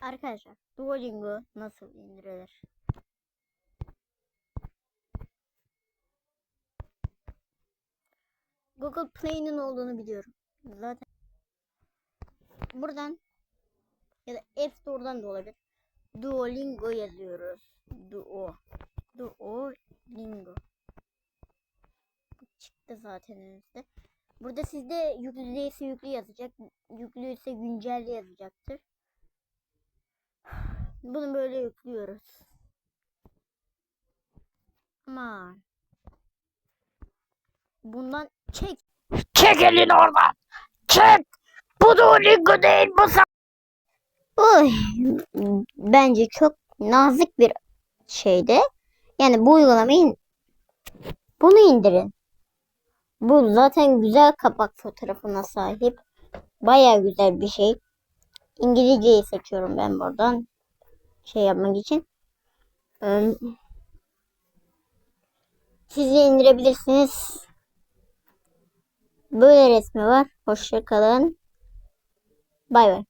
Arkadaşlar Duolingo nasıl indirilir? Google Play'nin olduğunu biliyorum. Zaten buradan ya da App Store'dan da olabilir. Duolingo yazıyoruz. Duo. Duolingo. Çıktı zaten önümüzde. Burada sizde yüklü değilse yüklü yazacak. Yüklü ise güncel yazacaktır. Bunu böyle yüklüyoruz. Aman. Bundan çek. Çek elini oradan. Çek. Bu Duolingo değil bu sa- Oy. Bence çok nazik bir şeyde. Yani bu uygulamayı bunu indirin. Bu zaten güzel kapak fotoğrafına sahip. Baya güzel bir şey. İngilizceyi seçiyorum ben buradan. Şey yapmak için. Siz de indirebilirsiniz. Böyle resmi var. Hoşça kalın. Bay bay.